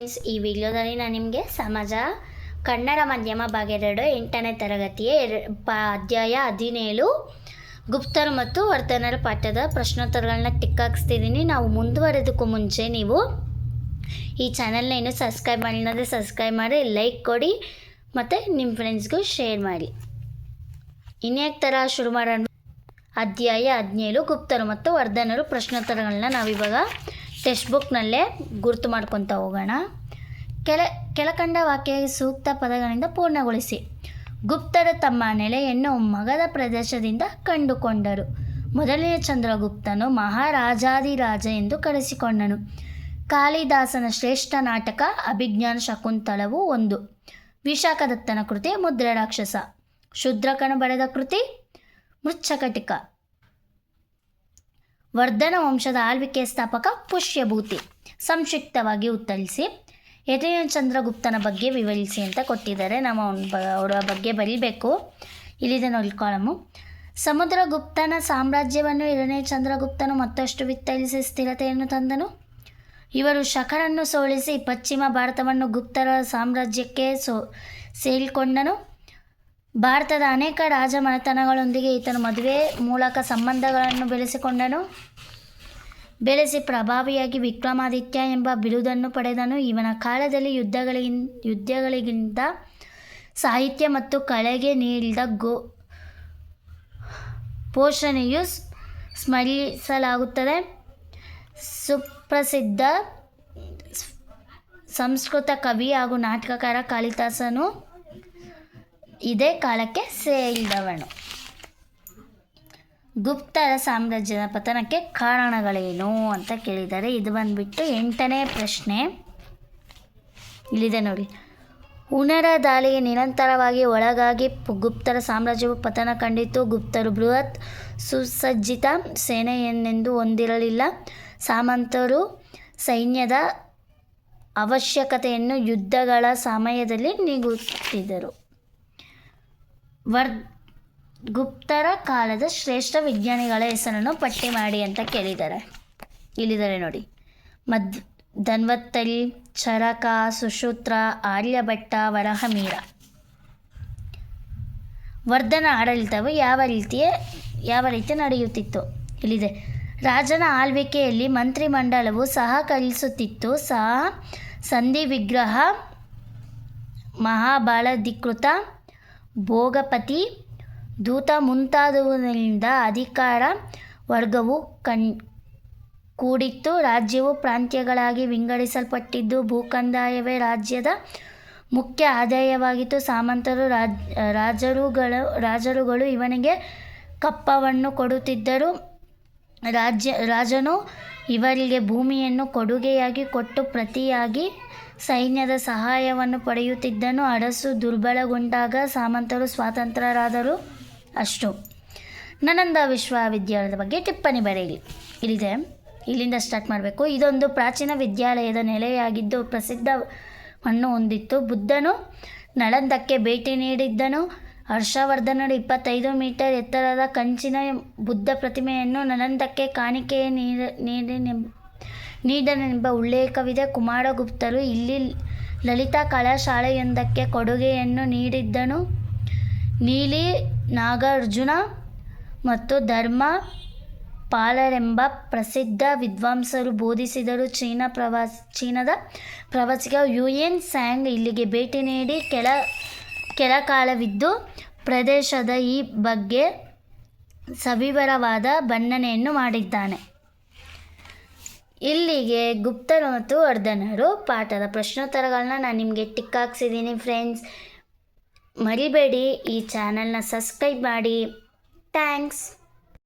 ಈ ವಿಡಿಯೋದಲ್ಲಿ ನಾನು ನಿಮಗೆ ಸಮಾಜ, ಕನ್ನಡ ಮಾಧ್ಯಮ ಭಾಗ ಎರಡು, ಎಂಟನೇ ತರಗತಿಯ ಎರ, ಪ, ಅಧ್ಯಾಯ ಹದಿನೇಳು, ಗುಪ್ತರು ಮತ್ತು ವರ್ತನರ ಪಾಠದ ಪ್ರಶ್ನೋತ್ತರಗಳನ್ನ ಟಿಕ್ ಹಾಕ್ಸ್ತಿದ್ದೀನಿ ನಾವು ಮುಂದುವರೆದಕ್ಕೂ ಮುಂಚೆ ನೀವು ಈ ಚಾನಲ್ನ ಇನ್ನೂ ಸಬ್ಸ್ಕ್ರೈಬ್ ಮಾಡಿಲ್ಲಂದರೆ ಸಬ್ಸ್ಕ್ರೈಬ್ ಮಾಡಿ ಲೈಕ್ ಕೊಡಿ ಮತ್ತು ನಿಮ್ಮ ಫ್ರೆಂಡ್ಸ್ಗೂ ಶೇರ್ ಮಾಡಿ. ಇನ್ಯಾಕೆ ಥರ ಶುರು ಮಾಡೋಣ? ಅಧ್ಯಾಯ ಹದಿನೇಳು, ಗುಪ್ತರು ಮತ್ತು ವರ್ಧನರು ಪ್ರಶ್ನೋತ್ತರಗಳನ್ನ ನಾವಿವಾಗ ಟೆಕ್ಸ್ಟ್ ಬುಕ್ನಲ್ಲೇ ಗುರುತು ಮಾಡ್ಕೊತಾ ಹೋಗೋಣ. ಕೆಳ ಕೆಳಕಂಡ ವಾಕ್ಯ ಸೂಕ್ತ ಪದಗಳಿಂದ ಪೂರ್ಣಗೊಳಿಸಿ. ಗುಪ್ತರು ತಮ್ಮ ನೆಲೆಯನ್ನು ಮಗದ ಪ್ರದೇಶದಿಂದ ಕಂಡುಕೊಂಡರು. ಮೊದಲನೇ ಚಂದ್ರಗುಪ್ತನು ಮಹಾರಾಜಾದಿರಾಜ ಎಂದು ಕರೆಸಿಕೊಂಡನು. ಕಾಳಿದಾಸನ ಶ್ರೇಷ್ಠ ನಾಟಕ ಅಭಿಜ್ಞಾನ ಶಕುಂತಲವು ಒಂದು. ವಿಶಾಖದತ್ತನ ಕೃತಿ ಮುದ್ರೆ ರಾಕ್ಷಸ ಶೂದ್ರಕನು ಬರೆದ ಕೃತಿ ಮೃಚ್ಛಕಟಿಕ. ವರ್ಧನ ವಂಶದ ಆಳ್ವಿಕೆ ಸ್ಥಾಪಕ ಪುಷ್ಯಭೂತಿ. ಸಂಕ್ಷಿಪ್ತವಾಗಿ ಉತ್ತರಿಸಿ. ಎರಡನೇ ಚಂದ್ರಗುಪ್ತನ ಬಗ್ಗೆ ವಿವರಿಸಿ ಅಂತ ಕೊಟ್ಟಿದ್ದಾರೆ. ನಾವು ಅವರ ಬಗ್ಗೆ ಬರೀಬೇಕು. ಇಲ್ಲಿದೆ ನೋಡಿ ಕಾಲಮು. ಸಮುದ್ರಗುಪ್ತನ ಸಾಮ್ರಾಜ್ಯವನ್ನು ಎರಡನೇ ಚಂದ್ರಗುಪ್ತನು ಮತ್ತಷ್ಟು ವಿತ್ತರಿಸಿ ಸ್ಥಿರತೆಯನ್ನು ತಂದನು. ಇವರು ಶಕರನ್ನು ಸೋಲಿಸಿ ಪಶ್ಚಿಮ ಭಾರತವನ್ನು ಗುಪ್ತರ ಸಾಮ್ರಾಜ್ಯಕ್ಕೆ ಸೋ, ಸೇರಿಕೊಂಡನು. ಭಾರತದ ಅನೇಕ ರಾಜಮನೆತನಗಳೊಂದಿಗೆ ಈತನ ಮದುವೆ ಮೂಲಕ ಸಂಬಂಧಗಳನ್ನು ಬೆಳೆಸಿಕೊಂಡನು. ಬೆಳೆಸಿ ಪ್ರಭಾವಿಯಾಗಿ ವಿಕ್ರಮಾದಿತ್ಯ ಎಂಬ ಬಿರುದನ್ನು ಪಡೆದನು. ಇವನ ಕಾಲದಲ್ಲಿ ಯುದ್ಧಗಳಿಗಿನ್, ಯುದ್ಧಗಳಿಗಿಂತ ಸಾಹಿತ್ಯ ಮತ್ತು ಕಲೆಗೆ ನೀಡಿದ ಗೋ, ಪೋಷಣೆಯು ಸ್ಮರಿಸಲಾಗುತ್ತದೆ. ಸುಪ್ರಸಿದ್ಧ ಸಂಸ್ಕೃತ ಕವಿ ಹಾಗೂ ನಾಟಕಕಾರ ಕಾಳಿದಾಸನು ಇದೇ ಕಾಲಕ್ಕೆ ಸೇರಿದವನು. ಗುಪ್ತರ ಸಾಮ್ರಾಜ್ಯದ ಪತನಕ್ಕೆ ಕಾರಣಗಳೇನು ಅಂತ ಕೇಳಿದ್ದಾರೆ ಇದು ಬಂದ್ಬಿಟ್ಟು ಎಂಟನೇ ಪ್ರಶ್ನೆ. ಇಲ್ಲಿದೆ ನೋಡಿ. ಹುನರ ದಾಳಿಗೆ ನಿರಂತರವಾಗಿ ಒಳಗಾಗಿ ಗುಪ್ತರ ಸಾಮ್ರಾಜ್ಯವು ಪತನ ಕಂಡಿತು. ಗುಪ್ತರು ಬೃಹತ್ ಸುಸಜ್ಜಿತ ಸೇನೆಯನ್ನೆಂದು ಹೊಂದಿರಲಿಲ್ಲ. ಸಾಮಂತರು ಸೈನ್ಯದ ಅವಶ್ಯಕತೆಯನ್ನು ಯುದ್ಧಗಳ ಸಮಯದಲ್ಲಿ ನೀಗುತ್ತಿದ್ದರು. ವರ್, ಗುಪ್ತರ ಕಾಲದ ಶ್ರೇಷ್ಠ ವಿಜ್ಞಾನಿಗಳ ಹೆಸರನ್ನು ಪಟ್ಟಿ ಮಾಡಿ ಅಂತ ಕೇಳಿದ್ದಾರೆ. ಇಲ್ಲಿದ್ದಾರೆ ನೋಡಿ. ಮದ್, ಧನ್ವತ್ತರಿ, ಚರಕ ಸುಶೂತ್ರ ಆರ್ಯಭಟ್ಟ, ವರಹಮೀರ. ವರ್ಧನ ಆಡಳಿತವು ಯಾವ ರೀತಿಯ, ಯಾವ ರೀತಿ ನಡೆಯುತ್ತಿತ್ತು? ಇಲ್ಲಿದೆ. ರಾಜನ ಆಳ್ವಿಕೆಯಲ್ಲಿ ಮಂತ್ರಿಮಂಡಲವು ಸಹಕರಿಸುತ್ತಿತ್ತು. ಸಹ ಸಂಧಿ ವಿಗ್ರಹ ಮಹಾಬಾಳಧಿಕೃತ ಭೋಗಪತಿ ದೂತ ಮುಂತಾದವುಗಳಿಂದ ಅಧಿಕಾರ ವರ್ಗವು ಕಣ್ ಕೂಡಿತ್ತು. ರಾಜ್ಯವು ಪ್ರಾಂತ್ಯಗಳಾಗಿ ವಿಂಗಡಿಸಲ್ಪಟ್ಟಿದ್ದು, ಭೂಕಂದಾಯವೇ ರಾಜ್ಯದ ಮುಖ್ಯ ಆದಾಯವಾಗಿತ್ತು. ಸಾಮಂತರು ರಾಜ್, ರಾಜರುಗಳು ರಾಜರುಗಳು ಇವನಿಗೆ ಕಪ್ಪವನ್ನು ಕೊಡುತ್ತಿದ್ದರು. ರಾಜ್ಯ, ರಾಜನು ಇವರಿಗೆ ಭೂಮಿಯನ್ನು ಕೊಡುಗೆಯಾಗಿ ಕೊಟ್ಟು ಪ್ರತಿಯಾಗಿ ಸೈನ್ಯದ ಸಹಾಯವನ್ನು ಪಡೆಯುತ್ತಿದ್ದನು. ಅರಸು ದುರ್ಬಲಗೊಂಡಾಗ ಸಾಮಂತರು ಸ್ವಾತಂತ್ರ್ಯರಾದರು. ಅಷ್ಟು. ನನ್ನಂದ ವಿಶ್ವವಿದ್ಯಾಲಯದ ಬಗ್ಗೆ ಟಿಪ್ಪಣಿ ಬರೆಯಿರಿ. ಇಲ್ಲಿದೆ. ಇಲ್ಲಿಂದ ಸ್ಟಾರ್ಟ್ ಮಾಡಬೇಕು. ಇದೊಂದು ಪ್ರಾಚೀನ ವಿದ್ಯಾಲಯದ ನೆಲೆಯಾಗಿದ್ದು ಪ್ರಸಿದ್ಧವನ್ನು ಹೊಂದಿತ್ತು. ಬುದ್ಧನು ನಳಂದಕ್ಕೆ ಭೇಟಿ ನೀಡಿದ್ದನು. ಹರ್ಷವರ್ಧನರು ಇಪ್ಪತ್ತೈದು ಮೀಟರ್ ಎತ್ತರದ ಕಂಚಿನ ಬುದ್ಧ ಪ್ರತಿಮೆಯನ್ನು ನಳಂದಕ್ಕೆ ಕಾಣಿಕೆ ನೀಡಿ ನೀಡಿನೆಂಬ ನೀಡನೆಂಬ ಉಲ್ಲೇಖವಿದೆ ಕುಮಾರಗುಪ್ತರು ಇಲ್ಲಿ ಲಲಿತಾ ಕಲಾಶಾಲೆಯೊಂದಕ್ಕೆ ಕೊಡುಗೆಯನ್ನು ನೀಡಿದ್ದನು. ನೀಲಿ, ನಾಗಾರ್ಜುನ ಮತ್ತು ಧರ್ಮ ಪಾಲರೆಂಬ ಪ್ರಸಿದ್ಧ ವಿದ್ವಾಂಸರು ಬೋಧಿಸಿದರು. ಚೀನಾ ಪ್ರವಾಸ, ಚೀನಾದ ಪ್ರವಾಸಿಗ ಎನ್ ಸ್ಯಾಂಗ್ ಇಲ್ಲಿಗೆ ಭೇಟಿ ನೀಡಿ ಕೆಲ ಕೆಲ ಕಾಲವಿದ್ದು ಪ್ರದೇಶದ ಈ ಬಗ್ಗೆ ಸವಿವರವಾದ ಬಣ್ಣನೆಯನ್ನು ಮಾಡಿದ್ದಾನೆ. ಇಲ್ಲಿಗೆ ಗುಪ್ತರು ಮತ್ತು ವರ್ಧನರು ಪಾಠದ ಪ್ರಶ್ನೋತ್ತರಗಳನ್ನ ನಾನು ನಿಮಗೆ ಟಿಕ್ ಹಾಕ್ಸಿದ್ದೀನಿ ಫ್ರೆಂಡ್ಸ್ ಮರಿಬೇಡಿ, ಈ ಚಾನಲ್ನ ಸಬ್ಸ್ಕ್ರೈಬ್ ಮಾಡಿ. ಥ್ಯಾಂಕ್ಸ್